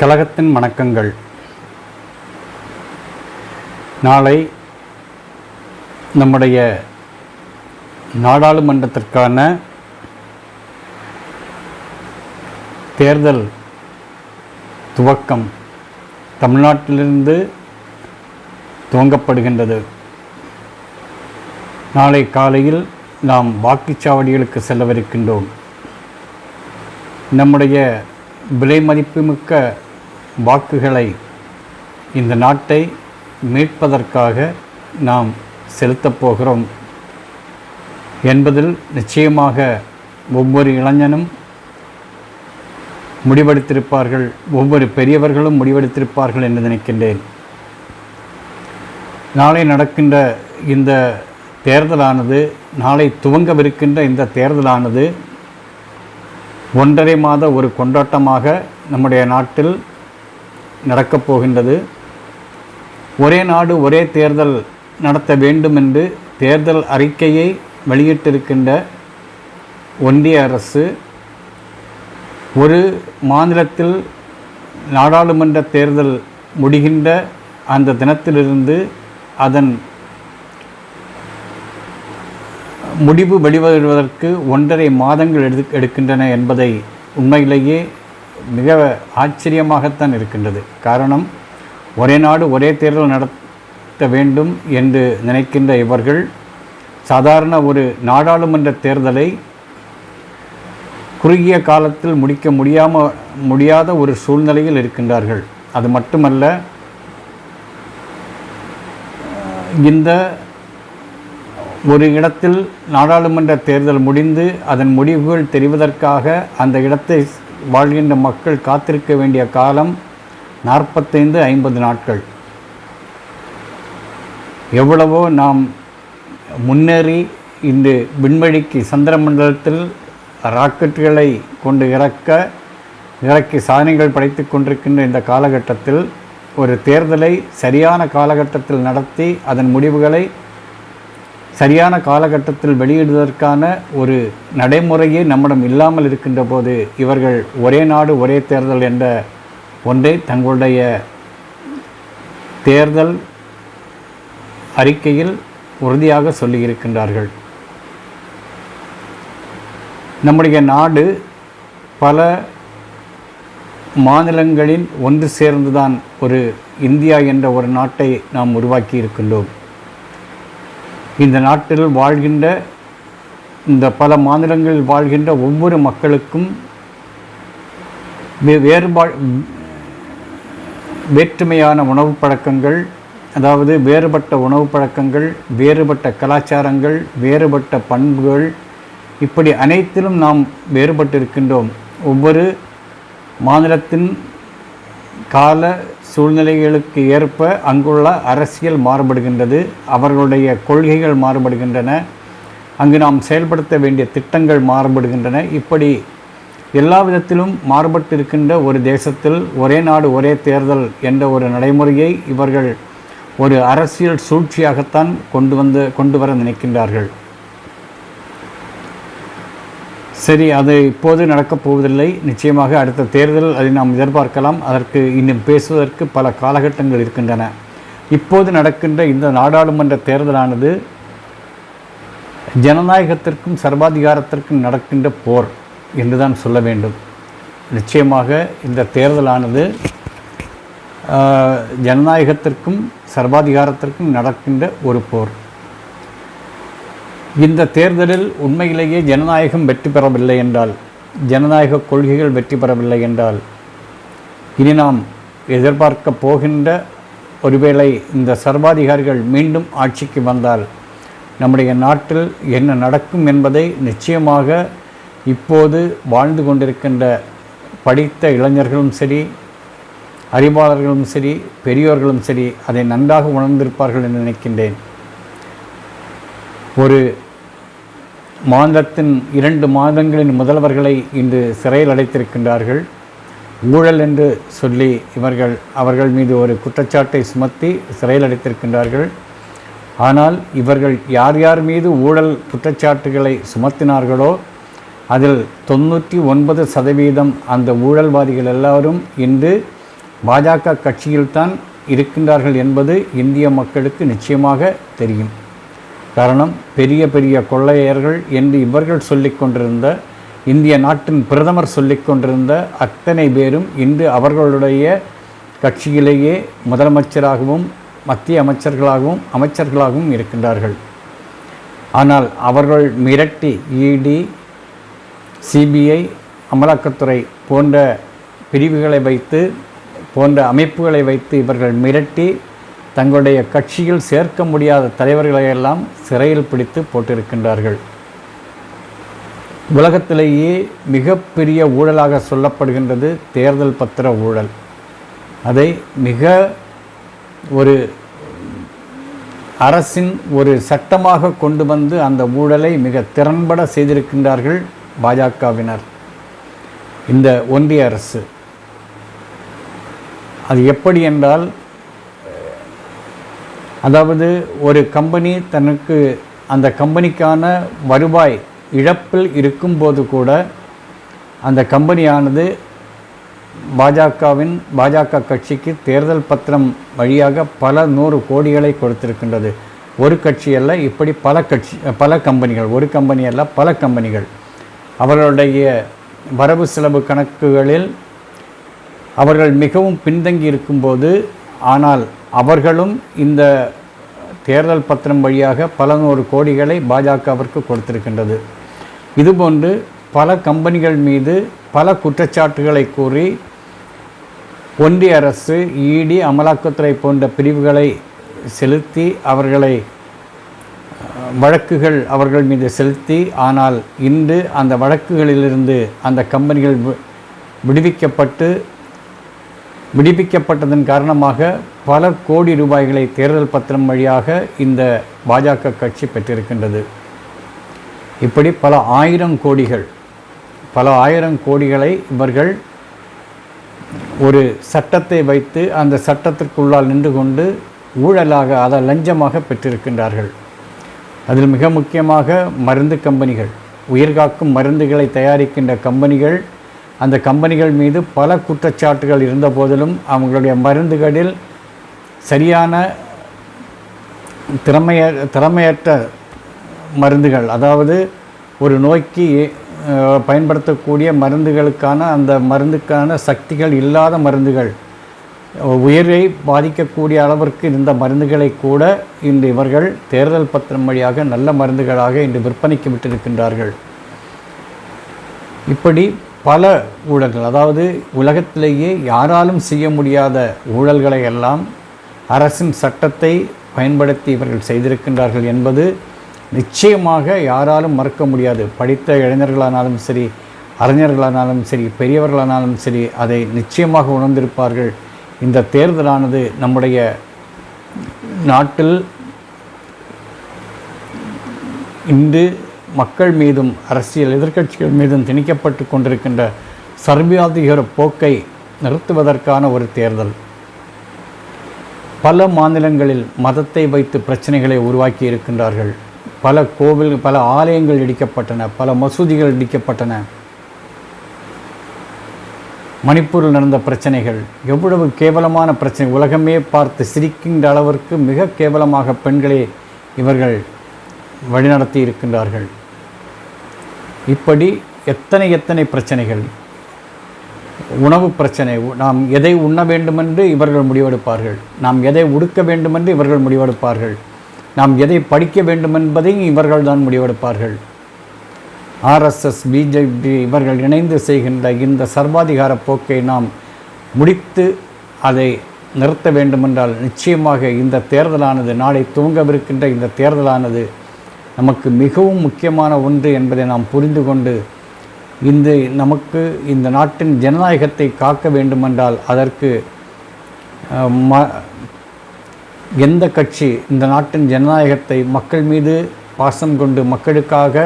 கழகத்தின் வணக்கங்கள். நாளை நம்முடைய நாடாளுமன்றத்திற்கான தேர்தல் துவக்கம் தமிழ்நாட்டிலிருந்து துவங்கப்படுகின்றது. நாளை காலையில் நாம் வாக்குச்சாவடிகளுக்கு செல்லவிருக்கின்றோம். நம்முடைய விலை மதிப்புமிக்க வாக்குகளை இந்த நாட்டை மீட்பதற்காக நாம் செலுத்தப் போகிறோம். என்பதில் நிச்சயமாக ஒவ்வொரு இளைஞனும் முடிவெடுத்திருப்பார்கள். ஒவ்வொரு பெரியவர்களும் முடிவெடுத்திருப்பார்கள் என்று நினைக்கின்றேன். நாளை நடக்கின்ற இந்த தேர்தலானது நாளை துவங்கவிருக்கின்ற இந்த தேர்தலானது ஒன்றரை மாத ஒரு கொண்டாட்டமாக நம்முடைய நாட்டில் நடக்கப் போகின்றது. ஒரே நாடு ஒரே தேர்தல் நடத்த வேண்டும் என்று தேர்தல் அறிக்கையை வெளியிட்டிருக்கின்ற ஒன்றிய அரசு ஒரு மாநிலத்தில் நாடாளுமன்ற தேர்தல் முடிகின்ற அந்த தினத்திலிருந்து அதன் முடிவு வெளிவருவதற்கு ஒன்றரை மாதங்கள் எடு எடுக்கின்றன என்பதை உண்மையிலேயே மிக ஆச்சரியமாகத்தான் இருக்கின்றது. காரணம் ஒரே நாடு ஒரே தேர்தல் நடத்த வேண்டும் என்று நினைக்கின்ற இவர்கள் சாதாரண ஒரு நாடாளுமன்ற தேர்தலை குறுகிய காலத்தில் முடிக்க முடியாம முடியாத ஒரு சூழ்நிலையில் இருக்கின்றார்கள். அது மட்டுமல்ல இந்த ஒரு இடத்தில் நாடாளுமன்ற தேர்தல் முடிந்து அதன் முடிவுகள் தெரிவதற்காக அந்த இடத்தை வாழ்கின்ற மக்கள் காத்திருக்க வேண்டிய காலம் நாற்பத்தைந்து ஐம்பது நாட்கள். எவ்வளவோ நாம் முன்னேறி இன்று விண்வெளிக்கு சந்திரமண்டலத்தில் ராக்கெட்டுகளை கொண்டு இறக்க இறக்கி சாதனைகள் படைத்து கொண்டிருக்கின்ற இந்த காலகட்டத்தில் ஒரு தேர்தலை சரியான காலகட்டத்தில் நடத்தி அதன் முடிவுகளை சரியான காலகட்டத்தில் வெளியிடுவதற்கான ஒரு நடைமுறையே நம்மிடம் இல்லாமல் இருக்கின்ற போது இவர்கள் ஒரே நாடு ஒரே தேர்தல் என்ற ஒன்றை தங்களுடைய தேர்தல் அறிக்கையில் உறுதியாக சொல்லியிருக்கின்றார்கள் நம்முடைய நாடு பல மாநிலங்களின் ஒன்று சேர்ந்துதான் ஒரு இந்தியா என்ற ஒரு நாட்டை நாம் உருவாக்கி இருக்கின்றோம். இந்த நாட்டில் வாழ்கின்ற இந்த பல மாநிலங்களில் வாழ்கின்ற ஒவ்வொரு மக்களுக்கும் வே- வேறுபா வேற்றுமையான உணவு பழக்கங்கள் அதாவது வேறுபட்ட உணவு பழக்கங்கள் வேறுபட்ட கலாச்சாரங்கள் வேறுபட்ட பண்புகள் இப்படி அனைத்திலும் நாம் வேறுபட்டு இருக்கின்றோம் ஒவ்வொரு மாநிலத்தின் கால சூழ்நிலைகளுக்கு ஏற்ப அங்குள்ள அரசியல் மாறுபடுகின்றது அவர்களுடைய கொள்கைகள் மாறுபடுகின்றன அங்கு நாம் செயல்படுத்த வேண்டிய திட்டங்கள் மாறுபடுகின்றன. இப்படி எல்லா விதத்திலும் மாறுபட்டு இருக்கின்ற ஒரு தேசத்தில் ஒரே நாடு ஒரே தேர்தல் என்ற ஒரு நடைமுறையை இவர்கள் ஒரு அரசியல் சூழ்ச்சியாகத்தான் கொண்டு வந்து கொண்டு வர நினைக்கின்றார்கள். சரி அது இப்போது நடக்கப் போவதில்லை. நிச்சயமாக அடுத்த தேர்தல் அதை நாம் எதிர்பார்க்கலாம். அதற்கு இன்னும் பேசுவதற்கு பல காலகட்டங்கள் இருக்கின்றன. இப்போது நடக்கின்ற இந்த நாடாளுமன்ற தேர்தலானது ஜனநாயகத்திற்கும் சர்வாதிகாரத்திற்கும் நடக்கின்ற போர் என்றுதான் சொல்ல வேண்டும். நிச்சயமாக இந்த தேர்தலானது ஜனநாயகத்திற்கும் சர்வாதிகாரத்திற்கும் நடக்கின்ற ஒரு போர். இந்த தேர்தலில் உண்மையிலேயே ஜனநாயகம் வெற்றி பெறவில்லை என்றால் ஜனநாயக கொள்கைகள் வெற்றி பெறவில்லை என்றால் இனி நாம் எதிர்பார்க்க போகின்ற ஒருவேளை இந்த சர்வாதிகாரிகள் மீண்டும் ஆட்சிக்கு வந்தால் நம்முடைய நாட்டில் என்ன நடக்கும் என்பதை நிச்சயமாக இப்போது வாழ்ந்து கொண்டிருக்கின்ற படித்த இளைஞர்களும் சரி அறிவாளர்களும் சரி பெரியோர்களும் சரி அதை நன்றாக உணர்ந்திருப்பார்கள் என்று நினைக்கின்றேன். ஒரு மாநிலத்தின் இரண்டு மாதங்களின் முதல்வர்களை இன்று சிறையில் அடைத்திருக்கின்றார்கள். ஊழல் என்று சொல்லி இவர்கள் அவர்கள் மீது ஒரு குற்றச்சாட்டை சுமத்தி சிறையில் அடைத்திருக்கின்றார்கள். ஆனால் இவர்கள் யார் யார் மீது ஊழல் குற்றச்சாட்டுகளை சுமத்தினார்களோ அதில் தொண்ணூற்றி ஒன்பது சதவீதம் அந்த ஊழல்வாதிகள் எல்லாரும் இன்று பாஜக கட்சியில்தான் இருக்கின்றார்கள் என்பது இந்திய மக்களுக்கு நிச்சயமாக தெரியும். காரணம் பெரிய பெரிய கொள்ளையர்கள் என்று இவர்கள் சொல்லிக் கொண்டிருந்த இந்திய நாட்டின் பிரதமர் சொல்லிக் கொண்டிருந்த அத்தனை பேரும் இன்று அவர்களுடைய கட்சியிலேயே முதலமைச்சராகவும் மத்திய அமைச்சர்களாகவும் அமைச்சர்களாகவும் இருக்கின்றார்கள். ஆனால் அவர்கள் மிரட்டி இடி சிபிஐ அமலாக்கத்துறை போன்ற பிரிவுகளை வைத்து போன்ற அமைப்புகளை வைத்து இவர்கள் மிரட்டி தங்களுடைய கட்சியில் சேர்க்க முடியாத தலைவர்களையெல்லாம் சிறையில் பிடித்து போட்டிருக்கின்றார்கள். உலகத்திலேயே மிகப்பெரிய ஊழலாக சொல்லப்படுகின்றது தேர்தல் பத்திர ஊழல். அதை மிக ஒரு அரசின் ஒரு சட்டமாக கொண்டு வந்து அந்த ஊழலை மிக திறன்பட செய்திருக்கின்றார்கள் பாஜகவினர். இந்த ஒன்றிய அரசு. அது எப்படி என்றால் அதாவது ஒரு கம்பெனி தனக்கு அந்த கம்பெனிக்கான வருவாய் இழப்பில் இருக்கும்போது கூட அந்த கம்பெனியானது பாஜகவின் பாஜக கட்சிக்கு தேர்தல் பத்திரம் வழியாக பல நூறு கோடிகளை கொடுத்திருக்கின்றது. ஒரு கட்சி அல்ல இப்படி பல கட்சி பல கம்பெனிகள் ஒரு கம்பெனி அல்ல பல கம்பெனிகள். அவர்களுடைய வரவு செலவு கணக்குகளில் அவர்கள் மிகவும் பின்தங்கி இருக்கும்போது ஆனால் அவர்களும் இந்த தேர்தல் பத்திரம் வழியாக பல நூறு கோடிகளை பாஜகவிற்கு கொடுத்திருக்கின்றது. இதுபோன்று பல கம்பெனிகள் மீது பல குற்றச்சாட்டுகளை கூறி ஒன்றிய அரசு இடி அமலாக்கத்துறை போன்ற பிரிவுகளை செலுத்தி அவர்களை வழக்குகள் அவர்கள் மீது செலுத்தி ஆனால் இன்று அந்த வழக்குகளிலிருந்து அந்த கம்பெனிகள் வி- விடுவிக்கப்பட்டு விடுவிக்கப்பட்டதன் காரணமாக பல கோடி ரூபாய்களை தேர்தல் பத்திரம் வழியாக இந்த பாஜக கட்சி பெற்றிருக்கின்றது. இப்படி பல ஆயிரம் கோடிகள் பல ஆயிரம் கோடிகளை இவர்கள் ஒரு சட்டத்தை வைத்து அந்த சட்டத்திற்குள்ளால் நின்று கொண்டு ஊழலாக அதை லஞ்சமாக பெற்றிருக்கின்றார்கள். அதில் மிக முக்கியமாக மருந்து கம்பெனிகள் உயிர்காக்கும் மருந்துகளை தயாரிக்கின்ற கம்பெனிகள் அந்த கம்பெனிகள் மீது பல குற்றச்சாட்டுகள் இருந்த போதிலும் அவங்களுடைய மருந்துகளில் சரியான திறமைய திறமையற்ற மருந்துகள் அதாவது ஒரு நோய்க்கு பயன்படுத்தக்கூடிய மருந்துகளுக்கான அந்த மருந்துக்கான சக்திகள் இல்லாத மருந்துகள் உயிரை பாதிக்கக்கூடிய அளவிற்கு இருந்த மருந்துகளை கூட இன்று இவர்கள் தேர்தல் பத்திரம் வழியாக நல்ல மருந்துகளாக இன்று விற்பனைக்கு விட்டிருக்கின்றார்கள். இப்படி பல ஊழல்கள் அதாவது உலகத்திலேயே யாராலும் செய்ய முடியாத ஊழல்களை எல்லாம் அரசின் சட்டத்தை பயன்படுத்தி இவர்கள் செய்திருக்கின்றார்கள் என்பது நிச்சயமாக யாராலும் மறக்க முடியாது. படித்த இளைஞர்களானாலும் சரி அறிஞர்களானாலும் சரி பெரியவர்களானாலும் சரி அதை நிச்சயமாக உணர்ந்திருப்பார்கள். இந்த தேர்தலானது நம்முடைய நாட்டில் இன்று மக்கள் மீதும் அரசியல் எதிர்க்கட்சிகள் மீதும் திணிக்கப்பட்டு கொண்டிருக்கின்ற சர்வாதிகார போக்கை நிறுத்துவதற்கான ஒரு தேர்தல். பல மாநிலங்களில் மதத்தை வைத்து பிரச்சனைகளை உருவாக்கி இருக்கின்றார்கள். பல கோவில் பல ஆலயங்கள் இடிக்கப்பட்டன பல மசூதிகள் இடிக்கப்பட்டன. மணிப்பூரில் நடந்த பிரச்சனைகள் எவ்வளவு கேவலமான பிரச்சனை. உலகமே பார்த்து சிரிக்கின்ற அளவிற்கு மிக கேவலமாக பெண்களை இவர்கள் வழிநடத்தி இருக்கின்றார்கள். இப்படி எத்தனை எத்தனை பிரச்சனைகள்? உணவு பிரச்சனை நாம் எதை உண்ண வேண்டுமென்று இவர்கள் முடிவெடுப்பார்கள். நாம் எதை உடுக்க வேண்டுமென்று இவர்கள் முடிவெடுப்பார்கள். நாம் எதை படிக்க வேண்டுமென்பதை இவர்கள் தான் முடிவெடுப்பார்கள். ஆர்எஸ்எஸ் பிஜேபி இவர்கள் இணைந்து செய்கின்ற இந்த சர்வாதிகார போக்கை நாம் முடித்து அதை நிறுத்த வேண்டுமென்றால் நிச்சயமாக இந்த தேர்தலானது நாளை துவங்கவிருக்கின்ற இந்த தேர்தலானது நமக்கு மிகவும் முக்கியமான ஒன்று என்பதை நாம் புரிந்து கொண்டு இந்த நமக்கு இந்த நாட்டின் ஜனநாயகத்தை காக்க வேண்டுமென்றால் அதற்கு ம எந்த கட்சி இந்த நாட்டின் ஜனநாயகத்தை மக்கள் மீது பாசம் கொண்டு மக்களுக்காக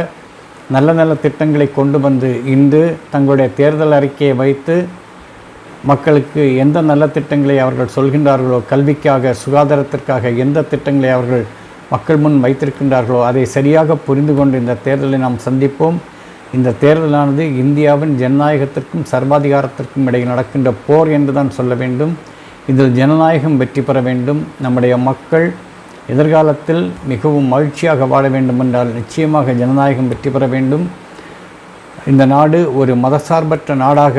நல்ல நல்ல திட்டங்களை கொண்டு வந்து இன்று தங்களுடைய தேர்தல் அறிக்கையை வைத்து மக்களுக்கு எந்த நல்ல திட்டங்களை அவர்கள் சொல்கின்றார்களோ கல்விக்காக சுகாதாரத்திற்காக எந்த திட்டங்களை அவர்கள் மக்கள் முன் வைத்திருக்கின்றார்களோ அதை சரியாக புரிந்து கொண்டு இந்த தேர்தலை நாம் சந்திப்போம். இந்த தேர்தலானது இந்தியாவின் ஜனநாயகத்திற்கும் சர்வாதிகாரத்திற்கும் இடையில் நடக்கின்ற போர் என்று தான் சொல்ல வேண்டும். இதில் ஜனநாயகம் வெற்றி பெற வேண்டும். நம்முடைய மக்கள் எதிர்காலத்தில் மிகவும் மகிழ்ச்சியாக வாழ வேண்டும் என்றால் நிச்சயமாக ஜனநாயகம் வெற்றி பெற வேண்டும். இந்த நாடு ஒரு மதசார்பற்ற நாடாக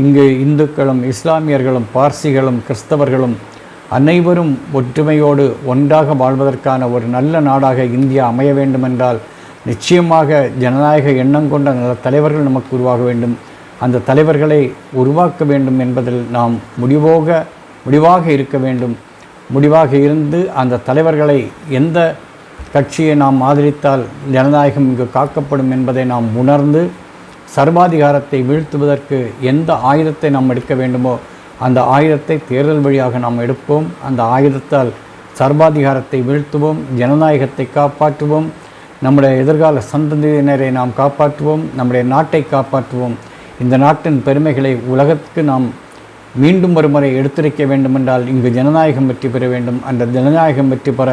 இங்கு இந்துக்களும் இஸ்லாமியர்களும் பார்சிகளும் கிறிஸ்தவர்களும் அனைவரும் ஒற்றுமையோடு ஒன்றாக வாழ்வதற்கான ஒரு நல்ல நாடாக இந்தியா அமைய வேண்டுமென்றால் நிச்சயமாக ஜனநாயக எண்ணம் கொண்ட நல்ல தலைவர்கள் நமக்கு உருவாக வேண்டும். அந்த தலைவர்களை உருவாக்க வேண்டும் என்பதில் நாம் முடிவோக முடிவாக இருக்க வேண்டும். முடிவாக இருந்து அந்த தலைவர்களை எந்த கட்சியை நாம் ஆதரித்தால் ஜனநாயகம் இங்கு காக்கப்படும் என்பதை நாம் உணர்ந்து சர்வாதிகாரத்தை வீழ்த்துவதற்கு எந்த ஆயுதத்தை நாம் எடுக்க வேண்டுமோ அந்த ஆயுதத்தை தேர்தல் வழியாக நாம் எடுப்போம். அந்த ஆயுதத்தால் சர்வாதிகாரத்தை வீழ்த்துவோம். ஜனநாயகத்தை காப்பாற்றுவோம். நம்முடைய எதிர்கால சந்ததியினரை நாம் காப்பாற்றுவோம். நம்முடைய நாட்டை காப்பாற்றுவோம். இந்த நாட்டின் பெருமைகளை உலகத்துக்கு நாம் மீண்டும் ஒருமுறை எடுத்துரைக்க வேண்டுமென்றால் இங்கு ஜனநாயகம் வெற்றி பெற வேண்டும். அந்த ஜனநாயகம் வெற்றி பெற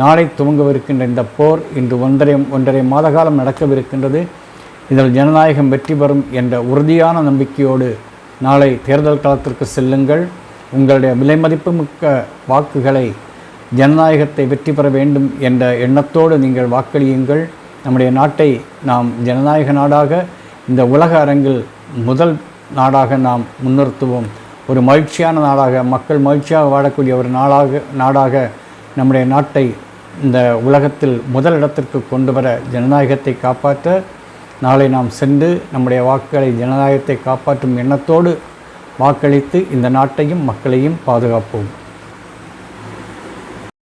நாளை துவங்கவிருக்கின்ற இந்த போர் இன்று ஒன்றரை ஒன்றரை மாத காலம் நடக்கவிருக்கின்றது. இதில் ஜனநாயகம் வெற்றி பெறும் என்ற உறுதியான நம்பிக்கையோடு நாளை தேர்தல் களத்திற்கு செல்லுங்கள். உங்களுடைய விலைமதிப்பு மிக்க வாக்குகளை ஜனநாயகத்தை வெற்றி பெற வேண்டும் என்ற எண்ணத்தோடு நீங்கள் வாக்களியுங்கள். நம்முடைய நாட்டை நாம் ஜனநாயக நாடாக இந்த உலக அரங்கில் முதல் நாடாக நாம் முன்னிறுத்துவோம். ஒரு மகிழ்ச்சியான நாடாக மக்கள் மகிழ்ச்சியாக வாழக்கூடிய ஒரு நாளாக நாடாக நம்முடைய நாட்டை இந்த உலகத்தில் முதல் இடத்திற்கு கொண்டு வர ஜனநாயகத்தை காப்பாற்ற நாளை நாம் சென்று நம்முடைய வாக்குகளை ஜனநாயகத்தை காப்பாற்றும் எண்ணத்தோடு வாக்களித்து இந்த நாட்டையும் மக்களையும் பாதுகாப்போம்.